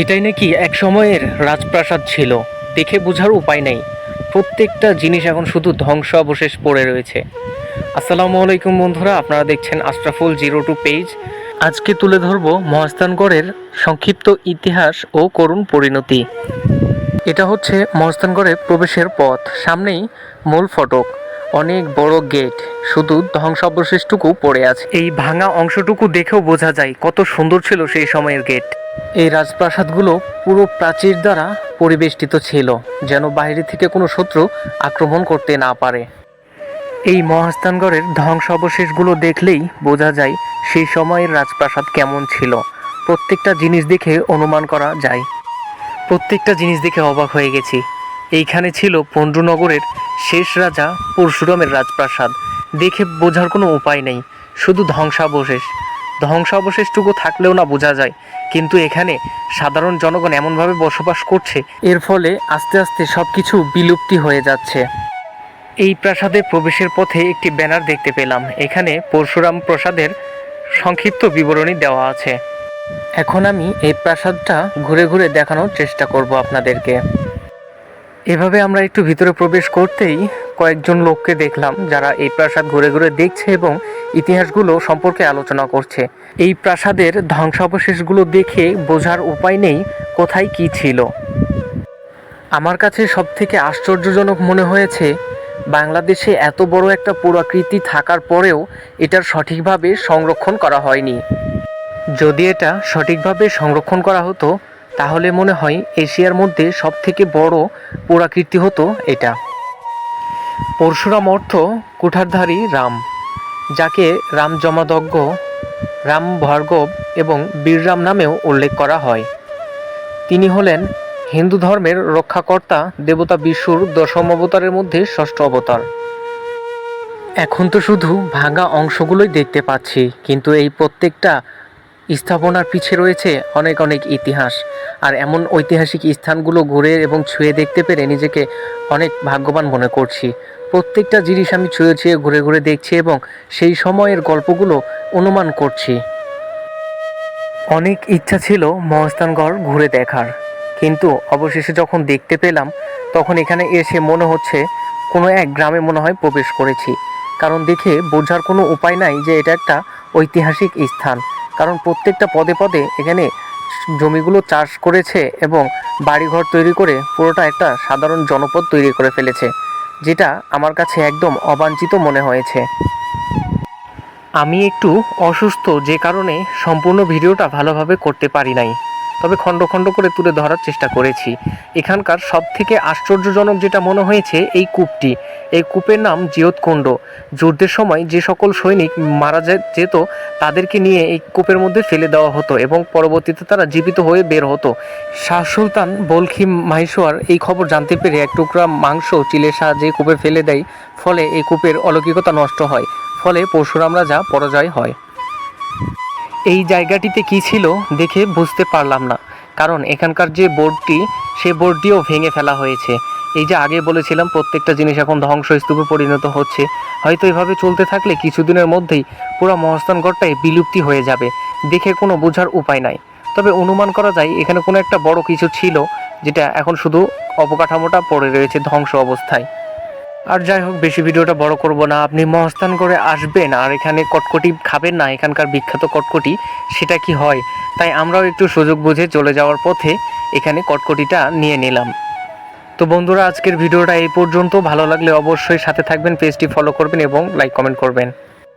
এটাই নাকি এক সময়ের রাজপ্রাসাদ ছিল, দেখে বোঝার উপায় নেই। প্রত্যেকটা জিনিস এখন শুধু ধ্বংস অবশেষ পড়ে রয়েছে। আসসালামু আলাইকুম বন্ধুরা, আপনারা দেখছেন আশরাফুল জিরো টু পেজ। আজকে তুলে ধরব মহস্তানগড়ের সংক্ষিপ্ত ইতিহাস ও করুণ পরিণতি। এটা হচ্ছে মহস্তানগড়ের প্রবেশের পথ, সামনেই মূল ফটক। অনেক বড় গেট, শুধু ধ্বংসাবশেষটুকু পড়ে আছে। এই ভাঙা অংশটুকু দেখেও বোঝা যায় কত সুন্দর ছিল সেই সময়ের গেট। এই রাজপ্রাসাদগুলো পুরো প্রাচীর দ্বারা পরিবেষ্টিত ছিল, যেন বাইরে থেকে কোনো শত্রু আক্রমণ করতে না পারে। এই মহাস্থানগড়ের ধ্বংসাবশেষগুলো দেখলেই বোঝা যায় সেই সময়ের রাজপ্রাসাদ কেমন ছিল। প্রত্যেকটা জিনিস দেখে অনুমান করা যায়। প্রত্যেকটা জিনিস দেখে অবাক হয়ে গেছি। এইখানে ছিল পণ্ডুনগরের শেষ রাজা পরশুরামের রাজপ্রাসাদ। দেখে বোঝার কোনো উপায় নেই। শুধু ধ্বংসাবশেষ। ধ্বংসাবশেষটুকু থাকলেও না বোঝা যায়। কিন্তু এখানে সাধারণ জনগণ এমনভাবে বসবাস করছে, এর ফলে আস্তে আস্তে সব কিছু বিলুপ্তি হয়ে যাচ্ছে। এই প্রাসাদে প্রবেশের পথে একটি ব্যানার দেখতে পেলাম। এখানে পরশুরাম প্রসাদের সংক্ষিপ্ত বিবরণী দেওয়া আছে। এখন আমি এই প্রাসাদটা ঘুরে ঘুরে দেখানোর চেষ্টা করব আপনাদেরকে। এভাবে আমরা একটু ভিতরে প্রবেশ করতেই কয়েকজন লোককে দেখলাম যারা এই প্রাসাদ ঘুরে ঘুরে দেখছে এবং ইতিহাসগুলো সম্পর্কে আলোচনা করছে। এই প্রাসাদের ধ্বংসাবশেষগুলো দেখে বোঝার উপায় নেই কোথায় কি ছিল। আমার কাছে সব থেকে আশ্চর্যজনক মনে হয়েছে, বাংলাদেশে এত বড় একটা পুরাকৃতি থাকার পরেও এটার সঠিকভাবে সংরক্ষণ করা হয়নি। যদি এটা সঠিকভাবে সংরক্ষণ করা হতো তাহলে মনে হয় এশিয়ার মধ্যে সব থেকে বড় পুরাকীর্তি হতো এটা। পরশুরাম অর্থ কুঠারধারী রাম, যাকে রাম জমাদজ্ঞ রাম ভার্গব এবং বীররাম নামেও উল্লেখ করা হয়। তিনি হলেন হিন্দু ধর্মের রক্ষাকর্তা দেবতা বিষ্ণুর দশম অবতারের মধ্যে ষষ্ঠ অবতার। এখন তো শুধু ভাঙা অংশগুলোই দেখতে পাচ্ছি, কিন্তু এই প্রত্যেকটা স্থাপনার পিছে রয়েছে অনেক অনেক ইতিহাস, আর এমন ঐতিহাসিক স্থানগুলো ঘুরে এবং ছুঁয়ে দেখতে পেরে নিজেকে অনেক ভাগ্যবান মনে করছি। প্রত্যেকটা জিনিস আমি ছুঁয়ে ছুঁয়ে ঘুরে ঘুরে দেখছি এবং সেই সময়ের গল্পগুলো অনুমান করছি। অনেক ইচ্ছা ছিল মহস্তানগড় ঘুরে দেখার, কিন্তু অবশেষে যখন দেখতে পেলাম, তখন এখানে এসে মনে হচ্ছে কোনো এক গ্রামে মনে হয় প্রবেশ করেছি। কারণ দেখে বোঝার কোনো উপায় নাই যে এটা একটা ঐতিহাসিক স্থান। কারণ প্রত্যেকটা পদে পদে এখানে জমিগুলো চাষ করেছে এবং বাড়িঘর তৈরি করে পুরোটা একটা সাধারণ জনপদ তৈরি করে ফেলেছে, যেটা আমার কাছে একদম অবাঞ্ছিত মনে হয়েছে। আমি একটু অসুস্থ যে কারণে সম্পূর্ণ ভিডিওটা ভালোভাবে করতে পারি নাই, তবে খণ্ড খণ্ড করে তুলে ধরার চেষ্টা করেছি। এখানকার সব থেকে আশ্চর্যজনক যেটা মনে হয়েছে এই কূপটি এই কূপের নাম জিয়তকুণ্ড যুদ্ধের সময় যে সকল সৈনিক মারা যেত, তাদেরকে নিয়ে এই কূপের মধ্যে ফেলে দেওয়া হতো এবং পরবর্তীতে তারা জীবিত হয়ে বের হতো। শাহ সুলতান বলখি মাহিসোয়ার এই খবর জানতে পেরে এক টুকরা মাংস চিলের সাহায্যে কূপে ফেলে দেয়, ফলে এই কূপের অলৌকিকতা নষ্ট হয়, ফলে পরশুরাম রাজা পরাজয় হয়। এই জায়গাটিতে কি ছিল দেখে বুঝতে পারলাম না, কারণ এখানকার যে বোর্ডটি, সে বোর্ডটিও ভেঙে ফেলা হয়েছে। এই যে আগে বলেছিলাম, প্রত্যেকটা জিনিস এখন ধ্বংসস্তূপে পরিণত হচ্ছে। হয়তো এভাবে চলতে থাকলে কিছুদিনের মধ্যেই পুরো মহস্থানগড়টাই বিলুপ্তি হয়ে যাবে, দেখে কোনো বোঝার উপায় নাই। তবে অনুমান করা যায়, এখানে কোনো একটা বড় কিছু ছিল, যেটা এখন শুধু অবকাঠামোটা পড়ে রয়েছে ধ্বংস অবস্থায়। আর যাই হোক, বেশি ভিডিওটা বড় করব না। আপনি মহস্থান করে আসবেন, আর এখানে কটকটি খাবেন না, এখানকার বিখ্যাত কটকটি, সেটা কি হয়? তাই আমরাও একটু সুযোগ বুঝে চলে যাওয়ার পথে এখানে কটকটিটা নিয়ে নিলাম। তো বন্ধুরা, আজকের ভিডিওটা এই পর্যন্ত। ভালো লাগলে অবশ্যই সাথে থাকবেন, পেজটি ফলো করবেন এবং লাইক কমেন্ট করবেন।